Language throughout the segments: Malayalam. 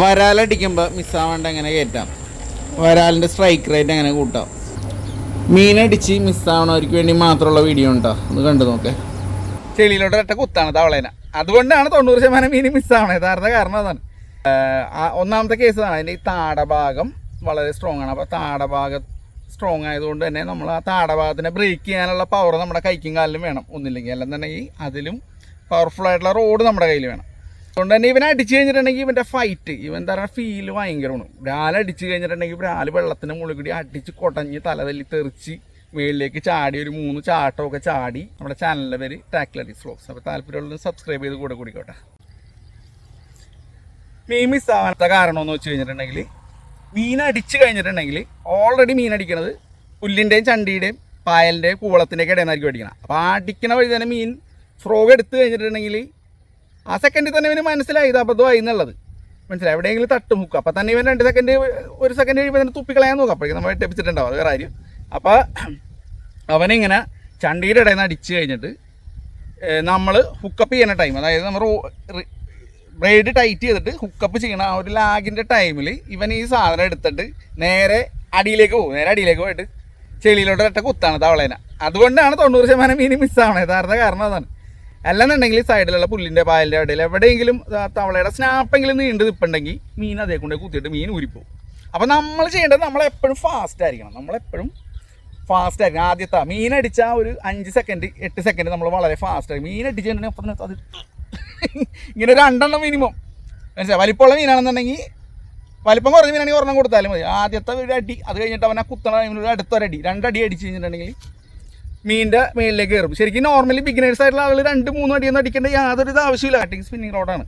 വരാലടിക്കുമ്പോൾ മിസ്സാവാണ്ട് എങ്ങനെ കയറ്റാം വരാലിന്റെ സ്ട്രൈക്ക് റേറ്റ് എങ്ങനെ കൂട്ടാം. മീനടിച്ച് മിസ്സാവണവർക്ക് വേണ്ടി മാത്രമുള്ള വീഡിയോ ഉണ്ടോ? അത് കണ്ടു നോക്കേ. ചെളിയിലോട്ട് ഒറ്റ കുത്താണ് തവളേന അതുകൊണ്ടാണ് തൊണ്ണൂറ് ശതമാനം മീൻ മിസ്സാവണത്. യഥാർത്ഥ കാരണം അതാണ്. ഒന്നാമത്തെ കേസ് ആണ് അതിന്റെ ഈ താടഭാഗം വളരെ സ്ട്രോങ് ആണ്. അപ്പോൾ താടഭാഗം സ്ട്രോങ് ആയതുകൊണ്ട് തന്നെ നമ്മൾ ആ താടഭാഗത്തിനെ ബ്രേക്ക് ചെയ്യാനുള്ള പവർ നമ്മുടെ കൈക്കും കാലിലും വേണം. ഒന്നില്ലെങ്കിൽ. അല്ലെന്നുണ്ടെങ്കിൽ അതിലും പവർഫുൾ ആയിട്ടുള്ള റോഡ് നമ്മുടെ കയ്യിൽ വേണം. അതുകൊണ്ട് തന്നെ ഇവനെ അടിച്ചു കഴിഞ്ഞിട്ടുണ്ടെങ്കിൽ ഇവന്റെ ഫൈറ്റ് ഇവൻ എന്താ ഫീൽ ഭയങ്കരമാണ്. ബ്രാൽ അടിച്ചു കഴിഞ്ഞിട്ടുണ്ടെങ്കിൽ ബ്രാൽ വെള്ളത്തിന്റെ മുകളിൽ കൂടി അടിച്ച് കൊടഞ്ഞ് തലതല്ലി തെറിച്ച് മേളിലേക്ക് ചാടി ഒരു മൂന്ന് ചാട്ടമൊക്കെ ചാടി നമ്മുടെ ചാനലിന്റെ പേര് ടാക്ലറി ഫ്ലോക്സ് അപ്പോൾ താല്പര്യമുള്ളത് സബ്സ്ക്രൈബ് ചെയ്ത് കൂടെ കൂടിക്കോട്ടെ. മീൻ മിസ്സാവാത്ത കാരണം എന്ന് വെച്ച് കഴിഞ്ഞിട്ടുണ്ടെങ്കിൽ മീൻ അടിച്ചു കഴിഞ്ഞിട്ടുണ്ടെങ്കിൽ ഓൾറെഡി മീൻ അടിക്കണത് പുല്ലിന്റെയും ചണ്ടിയുടെയും പായലിന്റെയും കൂവളത്തിന്റെയൊക്കെ ഇടയിൽ നിന്നായിരിക്കും അടിക്കണം അപ്പോൾ ആ അടിക്കണ വഴി തന്നെ മീൻ ഫ്രോഗ് എടുത്തു കഴിഞ്ഞിട്ടുണ്ടെങ്കിൽ ആ സെക്കൻഡിൽ തന്നെ ഇവന് മനസ്സിലായി ഇത് അബദ്ധമായി എന്നുള്ളത്. മനസ്സിലായി? എവിടെയെങ്കിലും തട്ടും ഹുക്ക് അപ്പോൾ തന്നെ ഇവൻ രണ്ട് സെക്കൻഡ് ഒരു സെക്കൻഡ് കഴിയുമ്പോൾ തന്നെ തുപ്പിക്കളയാൻ നോക്കാം. അപ്പോഴേക്കും നമ്മൾ ടെപ്പിച്ചിട്ടുണ്ടാവും അത് വേറെ കാര്യം. അപ്പോൾ അവനിങ്ങനെ ചണ്ടിയുടെ ഇടയിൽ നിന്ന് അടിച്ച് കഴിഞ്ഞിട്ട് നമ്മൾ ഹുക്കപ്പ് ചെയ്യുന്ന ടൈം അതായത് നമ്മൾ ബ്രേഡ് ടൈറ്റ് ചെയ്തിട്ട് ഹുക്കപ്പ് ചെയ്യണ ആ ഒരു ലാഗിന്റെ ടൈമിൽ ഇവൻ ഈ സാധനം എടുത്തിട്ട് നേരെ അടിയിലേക്ക് പോകും. നേരെ അടിയിലേക്ക് പോയിട്ട് ചെളിയിലോട്ട് ഒറ്റ കുത്താണ് തവളേന. അതുകൊണ്ടാണ് തൊണ്ണൂറ് ശതമാനം മീൻ മിസ്സാവണത് യഥാർത്ഥ കാരണം അതാണ്. അല്ലെന്നുണ്ടെങ്കിൽ സൈഡിലുള്ള പുല്ലിന്റെ പായലിന്റെ ഇടയിൽ എവിടെയെങ്കിലും തവളയുടെ സ്നാപ്പെങ്കിലും നീണ്ട് നിൽപ്പുണ്ടെങ്കിൽ മീൻ അതേ കൊണ്ട് കുത്തിയിട്ട് മീൻ ഊരിപ്പോവും. അപ്പോൾ നമ്മൾ ചെയ്യേണ്ടത് നമ്മളെപ്പോഴും ഫാസ്റ്റ് ആയിരിക്കണം. നമ്മളെപ്പോഴും ഫാസ്റ്റ് ആയിരിക്കണം. ആദ്യത്തെ മീൻ ഒരു അഞ്ച് സെക്കൻഡ് എട്ട് സെക്കൻഡ് നമ്മൾ വളരെ ഫാസ്റ്റ് ആയി മീൻ അടിച്ചിട്ടുണ്ടെങ്കിൽ അപ്പം അത് ഇങ്ങനെ രണ്ടെണ്ണം മിനിമം മനസ്സിലായി? വലിപ്പമുള്ള മീനാണെന്നുണ്ടെങ്കിൽ വലിപ്പം കുറഞ്ഞ മീനാണെങ്കിൽ ഒരെണ്ണം കൊടുത്താലും മതി. ആദ്യത്തെ ഒരു അടി അത് കഴിഞ്ഞിട്ട് അവനെ കുത്തണ ഒരു അടുത്തൊരടി രണ്ടടി അടിച്ച് കഴിഞ്ഞിട്ടുണ്ടെങ്കിൽ മീനിന്റെ മേളിലേക്ക് കയറും. ശരിക്കും നോർമലി ബിഗിനേഴ്സ് ആയിട്ടുള്ള ആളുകൾ രണ്ട് മൂന്ന് അടിയൊന്നും അടിക്കേണ്ട യാതൊരു ആവശ്യമില്ല കട്ടിങ് സ്പിന്നിങ് റോഡാണ്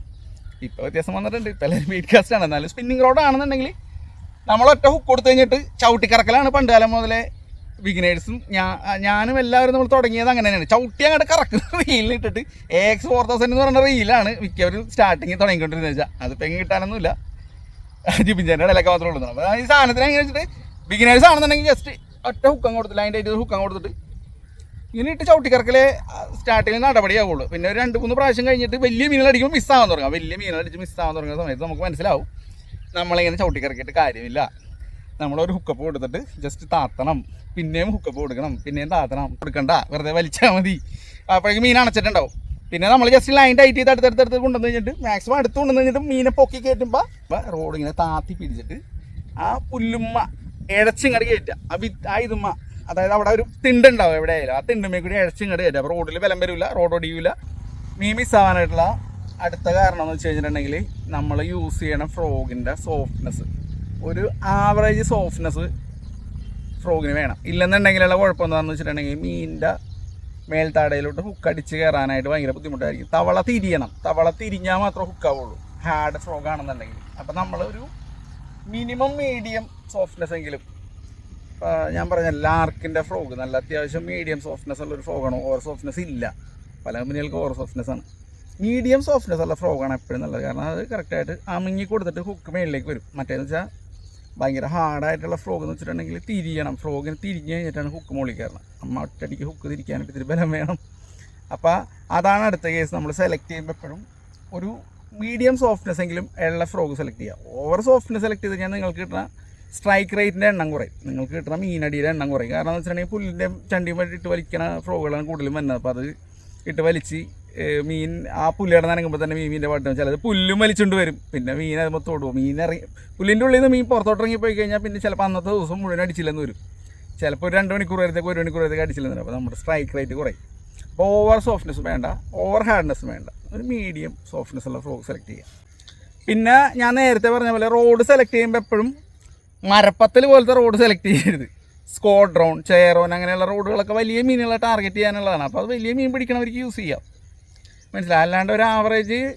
ഇപ്പോൾ വ്യത്യാസം വന്നിട്ടുണ്ട്. ഇപ്പം എല്ലാവരും വെയിറ്റ് കാസ്റ്റ് ആണ്. എന്നാലും സ്പിന്നിങ് റോഡാണെന്നുണ്ടെങ്കിൽ നമ്മൾ ഒറ്റ ഹുക്ക് കൊടുത്തു കഴിഞ്ഞിട്ട് ചവിട്ടിക്കറക്കലാണ് പണ്ട് കാലം മുതലേ ബിഗിനേഴ്സും ഞാൻ ഞാനും എല്ലാവരും നമ്മൾ തുടങ്ങിയത് അങ്ങനെ തന്നെയാണ് ചവിട്ടി അങ്ങോട്ട് കറക്കുന്ന റീലിട്ടിട്ട് എക്സ് ഫോർ തൗസൻഡ് എന്ന് പറഞ്ഞ റീലാണ് മിക്കവരും സ്റ്റാർട്ടിങ് തുടങ്ങിക്കൊണ്ടിരുന്നത് വെച്ചാൽ അതിപ്പോൾ എങ്ങനെ കിട്ടാനൊന്നുമില്ല. ജിബിഞ്ചേന്റെ ഇടയിലൊക്കെ മാത്രമേ ഉള്ളൂ. ഈ സാധനത്തിന് എങ്ങനെ വെച്ചിട്ട് ബിഗിനേഴ്സ് ആണെന്നുണ്ടെങ്കിൽ ജസ്റ്റ് ഒറ്റ ഹുക്കം കൊടുത്തില്ല അതിന്റെ ഒരു ഹുക്കം കൊടുത്തിട്ട് ഇങ്ങനെ ഇട്ട് ചവിട്ടിക്കറക്കലെ സ്റ്റാർട്ടിങ്ങിൽ നടപടിയാവുള്ളൂ. പിന്നെ ഒരു രണ്ട് മൂന്ന് പ്രാവശ്യം കഴിഞ്ഞിട്ട് വലിയ മീനുകൾ അടിക്കുമ്പോൾ മിസ്സാവാൻ തുടങ്ങും. വലിയ മീനുകൾ അടിച്ച് മിസ്സാവാൻ തുടങ്ങുന്ന സമയത്ത് നമുക്ക് മനസ്സിലാവും നമ്മളിങ്ങനെ ചവിട്ടിക്കറക്കിയിട്ട് കാര്യമില്ല. നമ്മളൊരു ഹുക്കപ്പ് കൊടുത്തിട്ട് ജസ്റ്റ് താത്തണം. പിന്നെയും ഹുക്കപ്പ് കൊടുക്കണം. പിന്നെയും താത്തണം. കൊടുക്കണ്ട. വെറുതെ വലിച്ചാൽ മതി. അപ്പോഴേക്കും മീൻ അണച്ചിട്ടുണ്ടാവും. പിന്നെ നമ്മൾ ജസ്റ്റ് ലൈൻ ടൈറ്റ് ചെയ്ത് അടുത്തടുത്തടുത്ത് കൊണ്ടുവന്ന് കഴിഞ്ഞിട്ട് മാക്സിമം അടുത്ത് കൊണ്ടുവന്ന് കഴിഞ്ഞിട്ട് മീനെ പൊക്കി കയറ്റുമ്പോൾ റോഡ് ഇങ്ങനെ താത്തി പിടിച്ചിട്ട് ആ പുല്ലുമ്മ ഇഴച്ചിങ്ങട് കയറ്റുക. ആ വി ആ ഇതുമ്മ. അതായത് അവിടെ ഒരു തിണ്ടുണ്ടാവും എവിടെയായാലും. ആ തിണ്ടുമേ കൂടി ഇഴച്ചിങ്ങട് കയറ്റുക അപ്പോൾ റോഡിൽ ബലം വരില്ല റോഡ് ഒടിയില്ല മീൻ മിസ്സാവാനായിട്ടുള്ള അടുത്ത കാരണം എന്ന് വെച്ച് കഴിഞ്ഞിട്ടുണ്ടെങ്കിൽ നമ്മൾ യൂസ് ചെയ്യണ ഫ്രോഗിന്റെ സോഫ്റ്റ്നെസ് ഒരു ആവറേജ് സോഫ്റ്റ്നെസ് ഫ്രോഗിന് വേണം. ഇല്ലെന്നുണ്ടെങ്കിലുള്ള കുഴപ്പം എന്താണെന്ന് വെച്ചിട്ടുണ്ടെങ്കിൽ മീനിന്റെ മേൽത്താടയിലോട്ട് ഹുക്ക് അടിച്ച് കയറാനായിട്ട് ഭയങ്കര ബുദ്ധിമുട്ടായിരിക്കും. തവള തിരിയണം. തവള തിരിഞ്ഞാൽ മാത്രമേ ഹുക്കാവുള്ളൂ ഹാർഡ് ഫ്രോഗ് ആണെന്നുണ്ടെങ്കിൽ. അപ്പം നമ്മളൊരു മിനിമം മീഡിയം സോഫ്റ്റ്നെസ് എങ്കിലും ഞാൻ പറഞ്ഞ ലാർക്കിന്റെ ഫ്രോഗ് നല്ല അത്യാവശ്യം മീഡിയം സോഫ്റ്റ്നെസ് ഉള്ള ഒരു ഫ്രോഗാണ്. ഓവർ സോഫ്റ്റ്നെസ് ഇല്ല. പല കമ്പനികൾക്ക് ഓവർ സോഫ്റ്റ്നെസ് ആണ്. മീഡിയം സോഫ്റ്റ്നെസ് ഉള്ള ഫ്രോഗാണ് എപ്പോഴും നല്ലത്. കാരണം അത് കറക്റ്റായിട്ട് അമിങ്ങി കൊടുത്തിട്ട് ഹുക്ക് മേളിലേക്ക് വരും. മറ്റേന്ന് വെച്ചാൽ ഭയങ്കര ഹാർഡായിട്ടുള്ള ഫ്രോഗ് എന്ന് വെച്ചിട്ടുണ്ടെങ്കിൽ തിരിയണം. ഫ്രോഗിന് തിരിഞ്ഞ് കഴിഞ്ഞിട്ടാണ് ഹുക്ക് മുകളിൽ കയറണം. അമ്മ ഒറ്റയ്ക്ക് ഹുക്ക് തിരിക്കാനായിട്ട് ഇത്തിരി ബലം വേണം. അപ്പോൾ അതാണ് അടുത്ത കേസ് നമ്മൾ സെലക്ട് ചെയ്യുമ്പോൾ എപ്പോഴും ഒരു മീഡിയം സോഫ്റ്റ്നെസ് എങ്കിലും ഉള്ള ഫ്രോഗ് സെലക്ട് ചെയ്യുക ഓവർ സോഫ്റ്റ്നെസ് സെലക്ട് ചെയ്ത് കഴിഞ്ഞാൽ നിങ്ങൾക്ക് കിട്ടുന്ന സ്ട്രൈക്ക് റേറ്റിന്റെ എണ്ണം കുറയും. നിങ്ങൾക്ക് കിട്ടുന്ന മീനടിയുടെ എണ്ണം കുറയും. കാരണം എന്ന് വെച്ചിട്ടുണ്ടെങ്കിൽ പുല്ലിന്റെ ചണ്ടിയും ഇട്ട് വലിക്കുന്ന ഫ്രോകളാണ് കൂടുതലും വരുന്നത് അപ്പോൾ അത് ഇട്ട് വലിച്ച് മീൻ ആ പുല്ലിയുടെ നനങ്ങുമ്പോൾ തന്നെ മീനിന്റെ പാട്ട് ചിലത് പുല്ലും വലിച്ചുകൊണ്ട് വരും. പിന്നെ മീൻ അതുമ്പോൾ മൊത്തം മീൻ ഇറങ്ങി പുല്ലിന്റെ ഉള്ളിൽ നിന്ന് മീൻ പുറത്തോട്ട് ഇറങ്ങി പോയി കഴിഞ്ഞാൽ പിന്നെ ചിലപ്പോൾ അന്നത്തെ ദിവസം മുഴുവൻ അടിച്ചില്ലെന്ന് വരും. ചിലപ്പോൾ ഒരു രണ്ട് മണിക്കൂർ വരത്തേക്ക് ഒരു മണിക്കൂർ വരത്തേക്ക് അടിച്ചില്ലെന്ന് വരും. അപ്പോൾ നമ്മുടെ സ്ട്രൈക്ക് റേറ്റ് കുറയും. അപ്പോൾ ഓവർ സോഫ്റ്റ്നെസ് വേണ്ട. ഓവർ ഹാർഡ്നെസ് വേണ്ട. ഒരു മീഡിയം സോഫ്റ്റ്നെസ് ഉള്ള ഫ്രോഗ് സെലക്ട് ചെയ്യുക പിന്നെ ഞാൻ നേരത്തെ പറഞ്ഞ പോലെ റോഡ് സെലക്ട് ചെയ്യുമ്പോൾ എപ്പോഴും മരപ്പത്തൽ പോലത്തെ റോഡ് സെലക്ട് ചെയ്യരുത്. സ്കോഡ്രോൺ ചെയറോൺ അങ്ങനെയുള്ള റോഡുകളൊക്കെ വലിയ മീനുകളെ ടാർഗറ്റ് ചെയ്യാനുള്ളതാണ്. അപ്പോൾ അത് വലിയ മീൻ പിടിക്കണവർക്ക് യൂസ് ചെയ്യാം. മനസ്സിലായി? അല്ലാണ്ട് ഒരു ആവറേജ്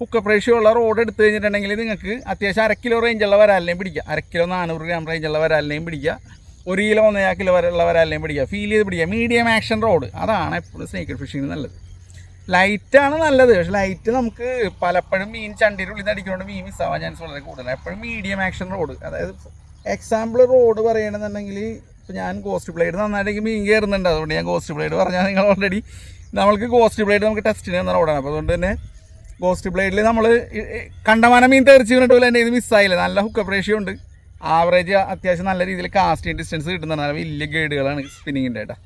ഹുക്കപ്പ് റേഷ്യോ ഉള്ള റോഡ് എടുത്തു കഴിഞ്ഞിട്ടുണ്ടെങ്കിൽ നിങ്ങൾക്ക് അത്യാവശ്യം അര കിലോ റേഞ്ചുള്ള വരാലിനെയും പിടിക്കുക അര കിലോ നാനൂറ് ഗ്രാം റേഞ്ചുള്ള വരാലിനെയും പിടിക്കുക ഒരു കിലോ ഒന്നര കിലോ വരെയുള്ള വരാലിനെയും പിടിക്കുക ഫീൽ ചെയ്ത് പിടിക്കുക മീഡിയം ആക്ഷൻ റോഡ് അതാണ് എപ്പോഴും സ്നേക്കർ ഫിഷിങ്ങിന് നല്ലത്. ലൈറ്റാണ് നല്ലത്. പക്ഷെ ലൈറ്റ് നമുക്ക് പലപ്പോഴും മീൻ ചണ്ടിയുടെ ഉള്ളിൽ നിന്ന് അടിക്കുന്നതുകൊണ്ട് മീൻ മിസ്സാവാൻ ചാൻസ് വളരെ കൂടുതലാണ്. എപ്പോഴും മീഡിയം ആക്ഷൻ റോഡ് അതായത് എക്സാമ്പിൾ റോഡ് പറയണമെന്നുണ്ടെങ്കിൽ ഇപ്പോൾ ഞാൻ കോസ്റ്റ് ബ്ലേഡ് നന്നായിട്ട് മീൻ കയറുന്നുണ്ട് അതുകൊണ്ട് ഞാൻ കോസ്റ്റ് ബ്ലേഡ് പറഞ്ഞാൽ നിങ്ങൾ ഓൾറെഡി നമ്മൾക്ക് കോസ്റ്റ് ബ്ലേഡ് നമുക്ക് ടെസ്റ്റിന് തന്ന റോഡാണ് അപ്പോൾ അതുകൊണ്ട് തന്നെ കോസ്റ്റ് ബ്ലേഡിൽ നമ്മൾ കണ്ടമാനം മീൻ തെറിച്ച് വീണിട്ട് പോലെ എന്റെ ഇത് മിസ്സായില്ല നല്ല ഹുക്കപ്പ് റേഷ്യോ ഉണ്ട്. ആവറേജ് അത്യാവശ്യം നല്ല രീതിയിൽ കാസ്റ്റിംഗ് ഡിസ്റ്റൻസ് കിട്ടുന്നുണ്ട്. നല്ല വലിയ ഗൈഡുകളാണ് സ്പിന്നിങ്ങിന്റെ ഏട്ടാ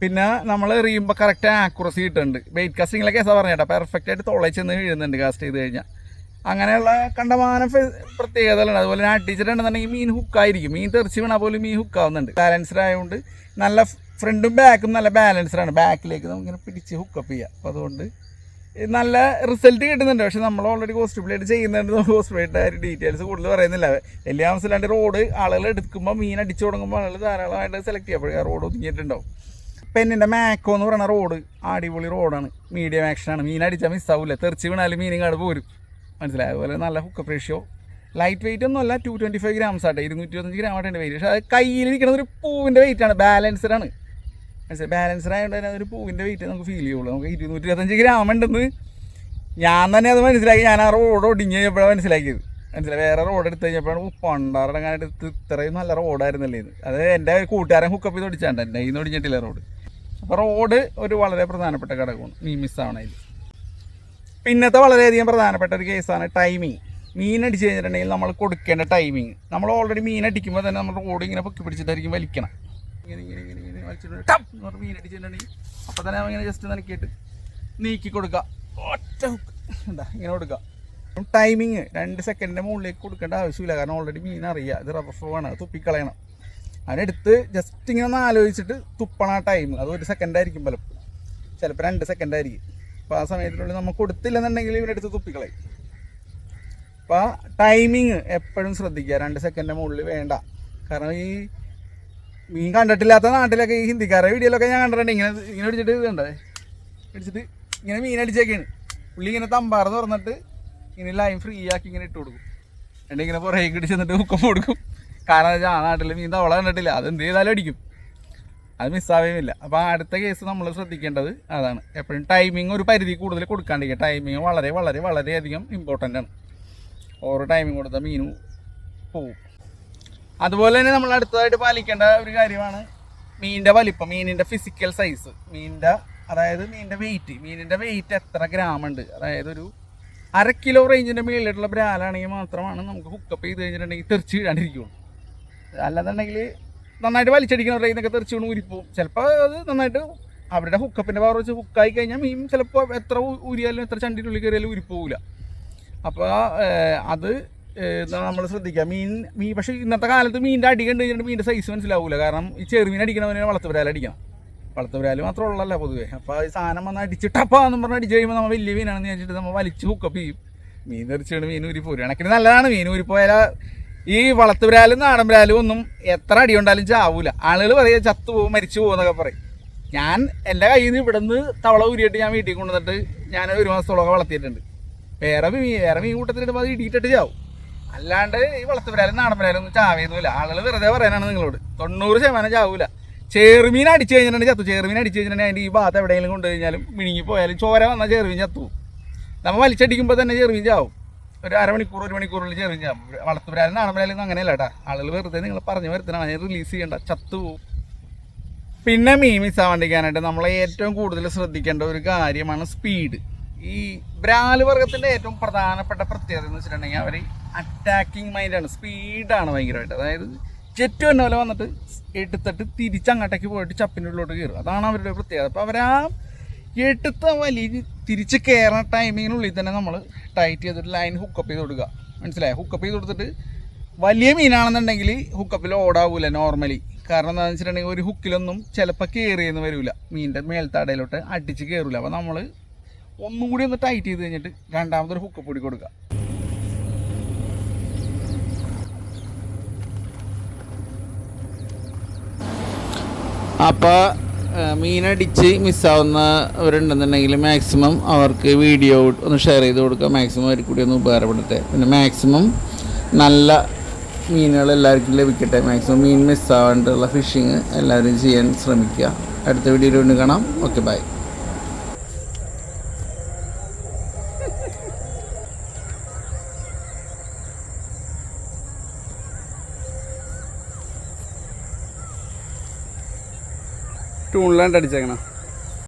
പിന്നെ നമ്മൾ എറിയുമ്പോൾ കറക്റ്റ് ആക്യുറസി കിട്ടുന്നുണ്ട്. വെയിറ്റ് കാസ്റ്റിങ്ങിലൊക്കെ കേസാ പറഞ്ഞേട്ടാ പെർഫെക്റ്റ് ആയിട്ട് തുളച്ചെന്ന് വീഴുന്നുണ്ട് കാസ്റ്റ് ചെയ്ത് കഴിഞ്ഞാൽ അങ്ങനെയുള്ള കണ്ടമാനം പ്രത്യേകതകളാണ് അതുപോലെ തന്നെ അടിച്ചിട്ടുണ്ടെന്നുണ്ടെങ്കിൽ മീൻ ഹുക്കായിരിക്കും മീൻ തെറിച്ച് വീണാൽ പോലും മീൻ ഹുക്കാവുന്നുണ്ട് ബാലൻസ്ഡ് ആയതുകൊണ്ട് നല്ല ഫ്രണ്ടും ബാക്കും നല്ല ബാലൻസ്ഡ് ആണ്. ബാക്കിലേക്ക് നമുക്കിങ്ങനെ പിടിച്ച് ഹുക്കപ്പ് ചെയ്യാം. അപ്പോൾ അതുകൊണ്ട് നല്ല റിസൾട്ട് കിട്ടുന്നുണ്ട്. പക്ഷെ നമ്മൾ ഓൾറെഡി ഹോസ്പിറ്റലായിട്ട് ചെയ്യുന്നുണ്ട്. ഹോസ്പിറ്റലിന്റെ ഡീറ്റെയിൽസ് കൂടുതൽ പറയുന്നില്ല. വലിയ ആവശ്യമില്ലാണ്ട് റോഡ് ആളുകൾ എടുക്കുമ്പോൾ മീൻ അടിച്ചു തുടങ്ങുമ്പോൾ ആളുകൾ ധാരാളമായിട്ട് സെലക്ട് ചെയ്യുമ്പോൾ ആ റോഡ് ഒതുങ്ങിയിട്ടുണ്ടാവും. പെന്നിന്റെ മാക്കോ എന്ന് പറയുന്ന റോഡ് അടിപൊളി റോഡാണ് മീഡിയം ആക്ഷനാണ് മീൻ അടിച്ചാൽ മിസ്സാവില്ല തെറിച്ച് വീണാലും മീനും കാട് പോരും. മനസ്സിലായി? അതുപോലെ നല്ല ഹുക്കപ്പ് റേഷ്യോ ലൈറ്റ് വെയിറ്റ് ഒന്നും അല്ല ടു ട്വന്റി ഫൈവ് ഗ്രാംസ് ആട്ടെ. ഇരുന്നൂറ്റി ഇരുപത്തഞ്ച് ഗ്രാം ആയിട്ട് വെയിറ്റ് പക്ഷേ അത് കയ്യിലിരിക്കുന്നത് ഒരു പൂവിന്റെ വെയിറ്റ് ആണ്. ബാലൻസ്ഡ് ആണ്. മനസ്സിലായി? ബാലൻസ്ഡ് ആയതുകൊണ്ട് തന്നെ അതൊരു പൂവിന്റെ വെയിറ്റ് നമുക്ക് ഫീൽ ചെയ്യുള്ളൂ. നമുക്ക് ഇരുന്നൂറ്റി ഇരുപത്തഞ്ച് ഗ്രാം ഉണ്ടെന്ന് ഞാൻ തന്നെ അത് മനസ്സിലാക്കി. ഞാൻ ആ റോഡ് ഒടിഞ്ഞ് കഴിഞ്ഞപ്പോഴാണ് മനസ്സിലാക്കിയത്. മനസ്സിലായി? വേറെ റോഡ് എടുത്ത് കഴിഞ്ഞപ്പോഴാണ് പണ്ടാറടങ്ങാനായിട്ട് ഇത് ഇത്രയും നല്ല റോഡായിരുന്നല്ലേ ഇത്. അത് എന്റെ കൂട്ടുകാരൻ ഹുക്കപ്പ് ചെയ്ത് ഒടിച്ചാണ്ട്. എന്റെ നിന്ന് ഒടിഞ്ഞിട്ടില്ല റോഡ് അപ്പോൾ റോഡ് ഒരു വളരെ പ്രധാനപ്പെട്ട ഘടകമാണ്. മീൻ മിസ്സാവണതിൽ പിന്നത്തെ വളരെയധികം പ്രധാനപ്പെട്ട ഒരു കേസാണ് ടൈമിങ് മീൻ അടിച്ച് കഴിഞ്ഞിട്ടുണ്ടെങ്കിൽ നമ്മൾ കൊടുക്കേണ്ട ടൈമിങ് നമ്മൾ ഓൾറെഡി മീൻ അടിക്കുമ്പോൾ തന്നെ നമ്മൾ റോഡ് ഇങ്ങനെ പൊക്കി പിടിച്ചിട്ടായിരിക്കും വലിക്കണം. ഇങ്ങനെ ഇങ്ങനെ ഇങ്ങനെ ഇങ്ങനെ വലിച്ചിട്ട് എന്ന് പറഞ്ഞ് മീൻ അടിച്ചിട്ടുണ്ടെങ്കിൽ അപ്പോൾ തന്നെ ഇങ്ങനെ ജസ്റ്റ് നനക്കിയിട്ട് നീക്കി കൊടുക്കുക. ഒറ്റ എന്താ ഇങ്ങനെ കൊടുക്കുക. ടൈമിങ് രണ്ട് സെക്കൻഡിന്റെ മുകളിലേക്ക് കൊടുക്കേണ്ട ആവശ്യമില്ല. കാരണം ഓൾറെഡി മീൻ അറിയാം. ഇത് റബ്ബർ ഫോമാണ് തുപ്പിക്കളയണം. അതിനെടുത്ത് ജസ്റ്റ് ഇങ്ങനെ ഒന്ന് ആലോചിച്ചിട്ട് തുപ്പണ ടൈം അത് ഒരു സെക്കൻഡായിരിക്കും പലപ്പോഴും. ചിലപ്പോൾ രണ്ട് സെക്കൻഡ് ആയിരിക്കും. അപ്പോൾ ആ സമയത്തിനുള്ളിൽ നമ്മൾ കൊടുത്തില്ലെന്നുണ്ടെങ്കിൽ ഇവരെടുത്ത് തുപ്പിക്കളയും. അപ്പോൾ ടൈമിങ് എപ്പോഴും ശ്രദ്ധിക്കുക. രണ്ട് സെക്കൻഡിന്റെ മുകളിൽ വേണ്ട. കാരണം ഈ മീൻ കണ്ടിട്ടില്ലാത്ത നാട്ടിലൊക്കെ ഈ ഹിന്ദിക്കാരുടെ വീഡിയോയിലൊക്കെ ഞാൻ കണ്ടിട്ടുണ്ട്. ഇങ്ങനെ ഇങ്ങനെ പിടിച്ചിട്ട് കണ്ടേ പിടിച്ചിട്ട് ഇങ്ങനെ മീൻ അടിച്ചേക്കാണ്. പുള്ളി ഇങ്ങനെ തമ്പാറ് തുറന്നിട്ട് ഇങ്ങനെ ലൈൻ ഫ്രീ ആക്കി ഇങ്ങനെ ഇട്ട് കൊടുക്കും. എന്നിട്ട് ഇങ്ങനെ കിടിച്ചെന്നിട്ട് ഹുക്കം കൊടുക്കും. കാരണം ആ നാട്ടിൽ മീൻ തവള കണ്ടിട്ടില്ല. അത് എന്ത് ചെയ്താലും അടിക്കും. അത് മിസ്സാവുകയുമില്ല അപ്പോൾ അടുത്ത കേസ് നമ്മൾ ശ്രദ്ധിക്കേണ്ടത് അതാണ്. എപ്പോഴും ടൈമിംഗ് ഒരു പരിധി കൂടുതൽ കൊടുക്കാണ്ടിരിക്കുക. ടൈമിങ് വളരെ വളരെ വളരെയധികം ഇമ്പോർട്ടന്റ് ആണ്. ഓരോ ടൈമിംഗ് കൊടുത്താൽ മീനും പോവും. അതുപോലെ തന്നെ നമ്മൾ അടുത്തതായിട്ട് പാലിക്കേണ്ട ഒരു കാര്യമാണ് മീനിന്റെ വലിപ്പം മീനിന്റെ ഫിസിക്കൽ സൈസ് മീനിന്റെ അതായത് മീനിന്റെ വെയിറ്റ് മീനിന്റെ വെയിറ്റ് എത്ര ഗ്രാം ഉണ്ട്? അതായത് ഒരു അര കിലോ റേഞ്ചിന്റെ മുകളിലുള്ള ബ്രാലാണെങ്കിൽ മാത്രമാണ് നമുക്ക് ഹുക്കപ്പ് ചെയ്ത് കഴിഞ്ഞിട്ടുണ്ടെങ്കിൽ തെറിച്ച് വീഴാണ്ടിരിക്കുള്ളൂ. അല്ലാന്നുണ്ടെങ്കിൽ നന്നായിട്ട് വലിച്ചടിക്കുന്ന നിന്നൊക്കെ തെറിച്ച് വീണ് ഊരിപ്പോവും. ചിലപ്പോൾ അത് നന്നായിട്ട് അവരുടെ ഹുക്കപ്പിന്റെ പവർ വെച്ച് ഹുക്കായി കഴിഞ്ഞാൽ മീൻ ചിലപ്പോൾ എത്ര ഊരിയാലും എത്ര ചണ്ടിനുള്ളിൽ കയറിയാലും ഊരിപ്പോവില്ല അപ്പോൾ അത് നമ്മൾ ശ്രദ്ധിക്കുക മീൻ മീൻ പക്ഷേ ഇന്നത്തെ കാലത്ത് മീനിന്റെ അടി കണ്ടു കഴിഞ്ഞിട്ട് മീനിന്റെ സൈസ് മനസ്സിലാവില്ല കാരണം ഈ ചെറുമീൻ അടിക്കണവനെ വളർത്തുപരാൽ അടിക്കണം. വളർത്തുപരാൽ മാത്രം ഉള്ളല്ല പൊതുവേ. അപ്പോൾ ഈ സാധനം വന്ന് അടിച്ചിട്ടപ്പാന്ന് പറഞ്ഞ് അടിച്ച് കഴിയുമ്പോൾ നമ്മൾ വലിയ മീനാണെന്ന് വെച്ചിട്ട് നമ്മൾ വലിച്ച് ഹുക്കപ്പ് ചെയ്യും. മീൻ തെറിച്ചാണ് മീൻ ഊരി കണക്കിന് നല്ലതാണ്. മീൻ ഊരി ഈ വളത്തുവരാലും നാടൻ പരാലും ഒന്നും എത്ര അടി ഉണ്ടാലും ചാവൂല. ആളുകൾ പറയുക ചത്തു പോകും മരിച്ചു പോകും എന്നൊക്കെ പറയും. ഞാൻ എന്റെ കയ്യിൽ നിന്ന് ഇവിടെ നിന്ന് തവള ഊരിയിട്ട് ഞാൻ വീട്ടിൽ കൊണ്ടുവന്നിട്ട് ഞാൻ ഒരു മാസത്തോളമൊക്കെ വളർത്തിയിട്ടുണ്ട്. വേറെ മീൻ വേറെ മീൻ കൂട്ടത്തിലിടുമ്പോൾ അത് ഇടിയിട്ടിട്ട് ചാവും. അല്ലാണ്ട് ഈ വളർത്തുവരാലും നാടൻ പരാലും ഒന്നും ചാവേന്നുമില്ല. ആളുകൾ വെറുതെ പറയാനാണ് നിങ്ങളോട്. തൊണ്ണൂറ് ശതമാനം ചാവൂല. ചേറുമീൻ അടിച്ചു കഴിഞ്ഞിട്ടുണ്ടെങ്കിൽ ചത്തു. ചേറുമീൻ അടിച്ചു കഴിഞ്ഞിട്ടുണ്ടെങ്കിൽ അതിന്റെ ഈ ഭാഗത്ത് എവിടെയെങ്കിലും കൊണ്ടു കഴിഞ്ഞാലും മിഴുങ്ങി പോയാലും ചോര വന്നാൽ ചേറുമീൻ ചത്തു. നമ്മൾ വലിച്ചടിക്കുമ്പോൾ തന്നെ ചെറുമീൻ ചാവും. ഒരു അരമണിക്കൂർ ഒരു മണിക്കൂറിൽ ചെറിയ ഞാൻ വളർത്തുപരാലും നാടൻപരാലും അങ്ങനെയല്ല കേട്ടാ ആളുകൾ വെറുതെ നിങ്ങൾ പറഞ്ഞു വരുത്തണം. അതിനെ റിലീസ് ചെയ്യണ്ട. ചത്തു പോവും. പിന്നെ മീൻ മിസ്സാവാണ്ടിരിക്കാനായിട്ട് നമ്മൾ ഏറ്റവും കൂടുതൽ ശ്രദ്ധിക്കേണ്ട ഒരു കാര്യമാണ് സ്പീഡ് ഈ ബ്രാൽ വർഗത്തിന്റെ ഏറ്റവും പ്രധാനപ്പെട്ട പ്രത്യേകത എന്ന് വെച്ചിട്ടുണ്ടെങ്കിൽ അവർ അറ്റാക്കിങ് മൈൻഡാണ് സ്പീഡാണ് ഭയങ്കരമായിട്ട്. അതായത് ജെറ്റ് തന്നെ പോലെ വന്നിട്ട് എടുത്തിട്ട് തിരിച്ചങ്ങോട്ടേക്ക് പോയിട്ട് ചപ്പിന്റെ ഉള്ളിലോട്ട് കയറും അതാണ് അവരുടെ പ്രത്യേകത. അപ്പോൾ അവരാ എടുത്ത വലി തിരിച്ച് കയറുന്ന ടൈമിങ്ങിനുള്ളിൽ തന്നെ നമ്മൾ ടൈറ്റ് ചെയ്തിട്ട് ലൈൻ ഹുക്കപ്പ് ചെയ്ത് കൊടുക്കുക മനസ്സിലായോ? ഹുക്കപ്പ് ചെയ്ത് കൊടുത്തിട്ട് വലിയ മീനാണെന്നുണ്ടെങ്കിൽ ഹുക്കപ്പിൽ ഓടാവൂല നോർമലി കാരണം എന്താണെന്ന് വെച്ചിട്ടുണ്ടെങ്കിൽ ഒരു ഹുക്കിലൊന്നും ചിലപ്പോൾ കയറിയെന്ന് വരില്ല മീനിന്റെ മേൽത്താടയിലോട്ട് അടിച്ച് കയറില്ല അപ്പോൾ നമ്മൾ ഒന്നും കൂടി ഒന്ന് ടൈറ്റ് ചെയ്ത് കഴിഞ്ഞിട്ട് രണ്ടാമതൊരു ഹുക്കപ്പ് കൂടി കൊടുക്കുക അപ്പോൾ മീനടിച്ച് മിസ്സാവുന്നവരുണ്ടെന്നുണ്ടെങ്കിൽ മാക്സിമം അവർക്ക് വീഡിയോ ഒന്ന് ഷെയർ ചെയ്ത് കൊടുക്കുക. മാക്സിമം അവർക്ക് കൂടി ഒന്ന് ഉപകാരപ്പെടട്ടെ. പിന്നെ മാക്സിമം നല്ല മീനുകൾ എല്ലാവർക്കും ലഭിക്കട്ടെ. മാക്സിമം മീൻ മിസ്സാവാണ്ടുള്ള ഫിഷിങ് എല്ലാവരും ചെയ്യാൻ ശ്രമിക്കുക. അടുത്ത വീഡിയോയിൽ കാണാം. ഓക്കെ ബൈ ടൂണിലാണ്ട് അടിച്ചേക്കണം.